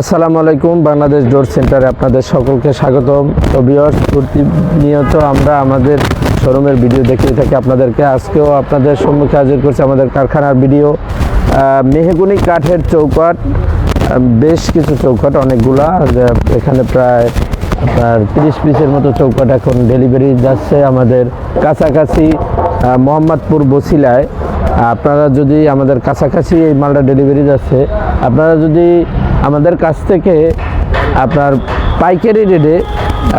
আসসালামু আলাইকুম, বাংলাদেশ ডোর সেন্টারে আপনাদের সকলকে স্বাগতম। তো বিয়ার্স প্রতিনিয়ত আমরা আমাদের শোরুমের ভিডিও দেখিয়ে থাকি আপনাদেরকে। আজকেও আপনাদের সম্মুখে হাজির করছে আমাদের কারখানার ভিডিও। মেহগুনি কাঠের চৌকাট বেশ কিছু চৌকাট অনেকগুলা। এখানে প্রায় আপনার তিরিশ পিসের মতো চৌকাট এখন ডেলিভারি যাচ্ছে আমাদের কাছাকাছি মোহাম্মদপুর বসিলায়। আপনারা যদি আমাদের কাছাকাছি এই মালটা ডেলিভারি যাচ্ছে, আপনারা যদি আমাদের কাছ থেকে আপনার পাইকারি রেটে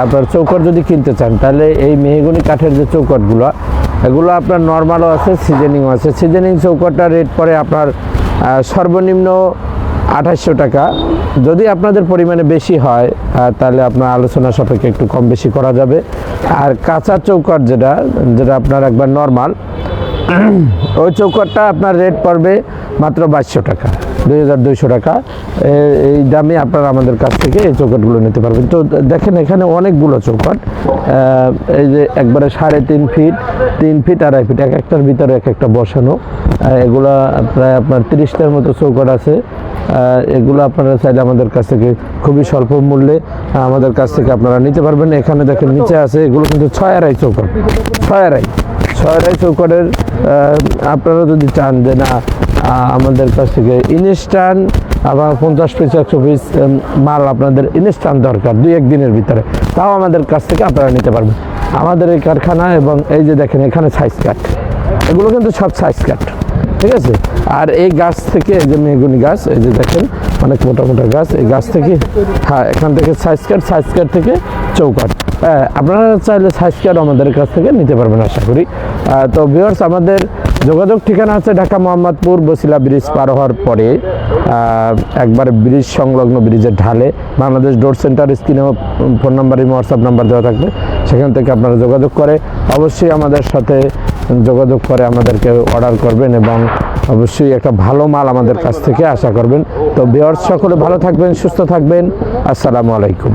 আপনার চৌকট যদি কিনতে চান, তাহলে এই মেহগুনি কাঠের যে চৌকটগুলো, এগুলো আপনার নর্মালও আছে সিজনিংও আছে। সিজনিং চৌকটটা রেট পড়ে আপনার সর্বনিম্ন আঠাশশো টাকা। যদি আপনাদের পরিমাণে বেশি হয় তাহলে আপনার আলোচনা সাপেক্ষে একটু কম বেশি করা যাবে। আর কাঁচা চৌকট যেটা যেটা আপনার একবার নর্মাল ওই চৌকাটটা আপনার রেট পড়বে মাত্র বাইশশো টাকা। দুই হাজার দুইশো টাকা। এই দামে আপনারা আমাদের কাছ থেকে এই চৌকাটগুলো নিতে পারবেন। তো দেখেন, এখানে অনেকগুলো চৌকাট এই যে একবারে সাড়ে তিন ফিট তিন ফিট আড়াই ফিট, এক একটার ভিতরে এক একটা বসানো। এগুলা প্রায় আপনার তিরিশটার মতো চৌকাট আছে। এগুলো আপনারা চাইলে আমাদের কাছ থেকে খুবই স্বল্প মূল্যে আমাদের কাছ থেকে আপনারা নিতে পারবেন। এখানে দেখেন, নিচে আছে, এগুলো কিন্তু ছয় আড়াই চৌকাট ছয় আড়াই। ছয়টাই চৌকটের আপনারা যদি চান যে না আমাদের কাছ থেকে ইনস্ট্যান্ট আবার পঞ্চাশ পিস একশো পিস মাল আপনাদের ইনস্ট্যান্ট দরকার দুই, এক দিনের ভিতরে। তাও আমাদের কাছ থেকে আপনারা নিতে পারবেন। আমাদের এই কারখানা এবং এই যে দেখেন, এখানে সাইজ কাট এগুলো কিন্তু সব সাইজ কাট ঠিক আছে? আর এই গাছ থেকে, এই যে মেগুনি গাছ, এই যে দেখেন, অনেক মোটা মোটা গাছ, এই গাছ থেকে হ্যাঁ এখান থেকে সাইজ কাট সাইজ কাট থেকে চৌকাট হ্যাঁ আপনারা চাইলে সাইজ কার্ড আমাদের কাছ থেকে নিতে পারবেন, আশা করি। তো ভিউয়ার্স আমাদের যোগাযোগ ঠিকানা আছে ঢাকা মোহাম্মদপুর বসিলা ব্রিজ পার হওয়ার পরে একবার ব্রিজ সংলগ্ন ব্রিজের ঢালে বাংলাদেশ ডোর সেন্টার স্ক্রিনেও ফোন নাম্বার এবং হোয়াটসঅ্যাপ নাম্বার দেওয়া থাকবে। সেখান থেকে আপনারা যোগাযোগ করে অবশ্যই আমাদের সাথে যোগাযোগ করে আমাদেরকে অর্ডার করবেন এবং অবশ্যই একটা ভালো মাল আমাদের কাছ থেকে আশা করবেন। তো ভিউয়ার্স সকলে ভালো থাকবেন, সুস্থ থাকবেন। আসসালামু আলাইকুম।